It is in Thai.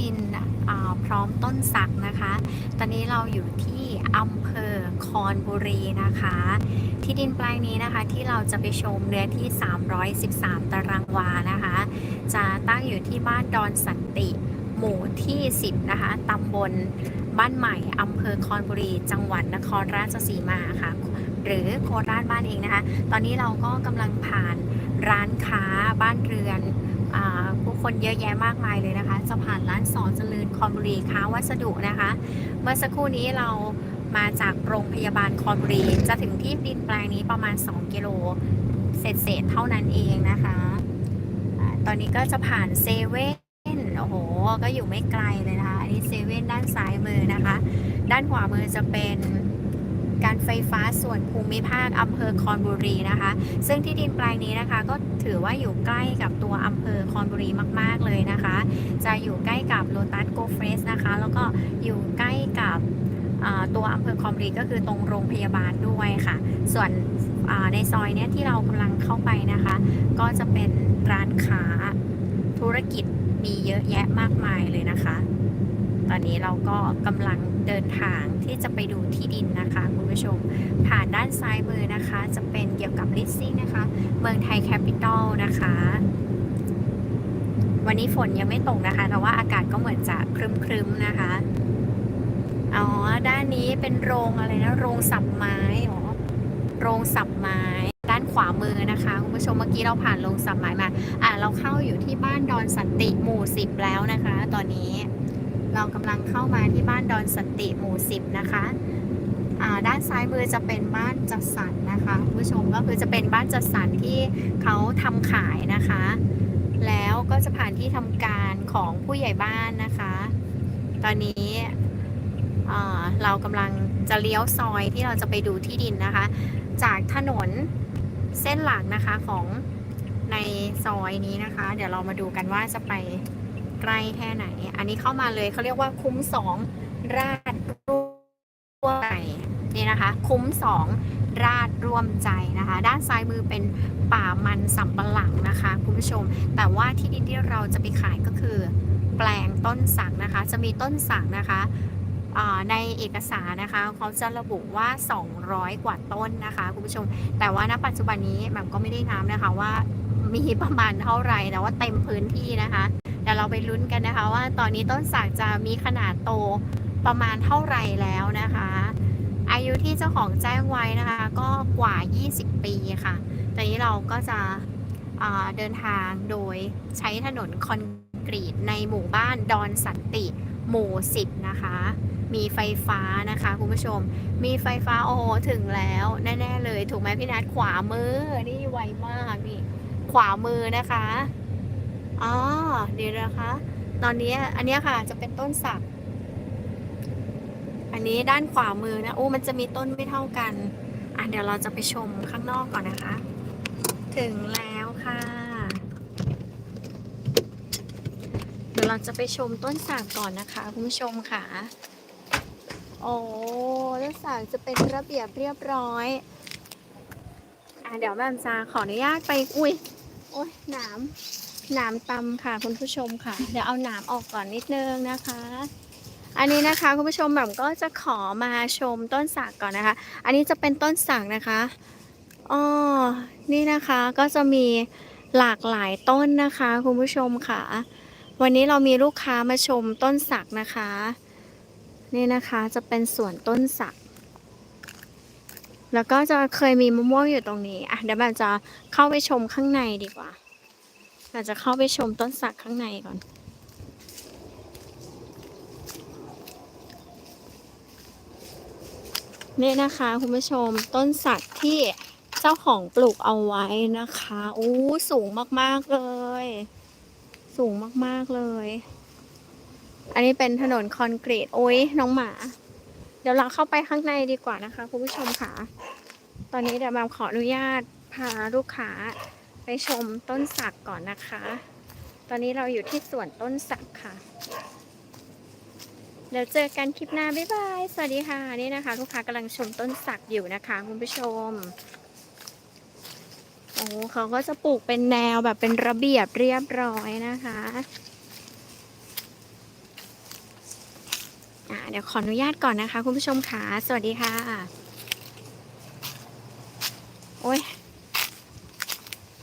ดินพร้อมต้นสักนะคะ ตอนนี้เราอยู่ที่อำเภอคอนบุรีนะคะ ที่ดินแปลงนี้นะคะที่เราจะไปชมเนื้อที่ 313 ตารางวานะคะ จะตั้งอยู่ที่บ้านดอนสันติหมู่ที่ 10 นะคะตำบลบ้านใหม่อำเภอคอนบุรี จังหวัดนครราชสีมาค่ะ หรือโคราชบ้านเองนะคะ ตอนนี้เราก็กำลังผ่านร้านค้าบ้านเรือน ผู้คนเยอะแยะมากมายเลยนะคะจะผ่านร้านสอนเจริญคอนบุรีค้าวัสดุนะคะ เมื่อสักครู่นี้เรามาจากโรงพยาบาลคอนบุรีจะถึงที่ดินแปลงนี้ประมาณ 2 กิโลเศษเศษเท่านั้นเองนะคะอาตอนนี้ก็จะผ่านเซเว่นโอ้โห ก็อยู่ไม่ไกลเลยนะคะอันนี้เซเว่นด้านซ้ายมือนะคะ ด้านขวามือจะเป็น การไฟฟ้าส่วนภูมิภาคอำเภอคอนบุรีนะคะ ซึ่งที่ดินแปลงนี้นะคะ ก็ถือว่าอยู่ใกล้กับตัวอำเภอคอนบุรีมาก ๆเลยนะคะ จะอยู่ใกล้กับโ o ตัสโกเฟสนะคะ แล้วก็อยู่ใกล้กับตัวอำเภอคอนบุรีก็คือตรงโรงพยาบาลด้วยค่ะ ส่วนในซอยเนี้ยที่เรากำลังเข้าไปนะคะ ก็จะเป็นร้านค้าธุรกิจมีเยอะแยะมากมายเลยนะคะ อนนี้เราก็กำลังเดินทางที่จะไปดูที่ดินนะคะคุณผู้ชม ผ่านด้านซ้ายมือนะคะ จะเป็นเกี่ยวกับ leasing นะคะ เมืองไทยแคปิตอลนะคะ วันนี้ฝนยังไม่ตกนะคะ แต่ว่าอากาศก็เหมือนจะครึ้มๆนะคะ อ๋อ ด้านนี้เป็นโรงอะไรนะ โรงสับไม้อ๋อโรงสับไม้ด้านขวามือนะคะคุณผู้ชมเมื่อกี้เราผ่านโรงสับไม้มา อะเราเข้าอยู่ที่บ้านดอนสันติหมู่สิบแล้วนะคะ ตอนนี้ เรากำลังเข้ามาที่บ้านดอนสติหมู่สิบนะคะด้านซ้ายมือจะเป็นบ้านจัดสรรนะคะคุณผู้ชมก็คือจะเป็นบ้านจัดสรรที่เขาทำขายนะคะ แล้วก็จะผ่านที่ทำการของผู้ใหญ่บ้านนะคะ ตอนนี้เรากำลังจะเลี้ยวซอยที่เราจะไปดูที่ดินนะคะ จากถนนเส้นหลักนะคะของในซอยนี้นะคะ เดี๋ยวเรามาดูกันว่าจะไป ใกล้แค่ไหน อันนี้เข้ามาเลยเขาเรียกว่าคุ้มสองราดร่วมใจนี่นะคะ คุ้มสองราดร่วมใจนะคะ ด้านซ้ายมือเป็นป่ามันสำปะหลังนะคะคุณผู้ชม แต่ว่าที่ดินที่เราจะไปขายก็คือ แปลงต้นสักนะคะ จะมีต้นสักนะคะในเอกสารนะคะเขาจะระบุว่า 200 กว่าต้นนะคะคุณผู้ชม แต่ว่าณปัจจุบันนี้แหม่มก็ไม่ได้น้ำนะคะว่ามีประมาณเท่าไหร่แต่ว่าเต็มพื้นที่นะคะ เดี๋ยวเราไปลุ้นกันนะคะ ว่าตอนนี้ต้นสักจะมีขนาดโตประมาณเท่าไหร่แล้วนะคะ อายุที่เจ้าของแจ้งไว้นะคะ ก็กว่า 20 ปีค่ะตอนนี้เราก็จะเดินทางโดยใช้ถนนคอนกรีตในหมู่บ้านดอนสันติหมู่ 10 นะคะ มีไฟฟ้านะคะคุณผู้ชม มีไฟฟ้าโอ้ถึงแล้วแน่ ๆ เลย ถูกไหมพี่นัทขวามือ นี่ไวมากนี่ขวามือนะคะ อ๋อเดี๋ยวนะคะ ตอนนี้อันนี้ค่ะจะเป็นต้นสัก อันนี้ด้านขวามือนะโอ้มันจะมีต้นไม่เท่ากัน อะเดี๋ยวเราจะไปชมข้างนอกก่อนนะคะ ถึงแล้วค่ะ เดี๋ยวเราจะไปชมต้นสักก่อนนะคะคุณผู้ชมค่ะ โอ้ต้นสักจะเป็นระเบียบเรียบร้อยอะเดี๋ยวแม่มจะขออนุญาตไปอุ้ยโอ้ยหนาม หนามตำค่ะคุณผู้ชมค่ะ เดี๋ยวเอาหนามออกก่อนนิดนึงนะคะ อันนี้นะคะคุณผู้ชมแบบก็จะขอมาชมต้นสักก่อนนะคะ อันนี้จะเป็นต้นสักนะคะอ๋อนี่นะคะก็จะมีหลากหลายต้นนะคะคุณผู้ชมค่ะ วันนี้เรามีลูกค้ามาชมต้นสักนะคะ นี่นะคะจะเป็นสวนต้นสัก แล้วก็จะเคยมีมะม่วงอยู่ตรงนี้อะเดี๋ยวแบบจะเข้าไปชมข้างในดีกว่า อาจจะเข้าไปชมต้นสักข้างในก่อน นี่นะคะคุณผู้ชมต้นสักที่เจ้าของปลูกเอาไว้นะคะอู้สูงมากๆเลย สูงมากๆเลย อันนี้เป็นถนนคอนกรีตโอ้ยน้องหมา เดี๋ยวเราเข้าไปข้างในดีกว่านะคะคุณผู้ชมค่ะ ตอนนี้เดี๋ยวมาขออนุญาตพาลูกค้า ไปชมต้นสักก่อนนะคะ ตอนนี้เราอยู่ที่สวนต้นสักค่ะ เดี๋ยวเจอกันคลิปหน้า บ๊ายบาย สวัสดีค่ะ นี่นะคะ ลูกค้ากำลังชมต้นสักอยู่นะคะคุณผู้ชม โอ้เขาก็จะปลูกเป็นแนวแบบเป็นระเบียบเรียบร้อยนะคะเดี๋ยวขออนุญาตก่อนนะคะ คุณผู้ชมค่ะ สวัสดีค่ะ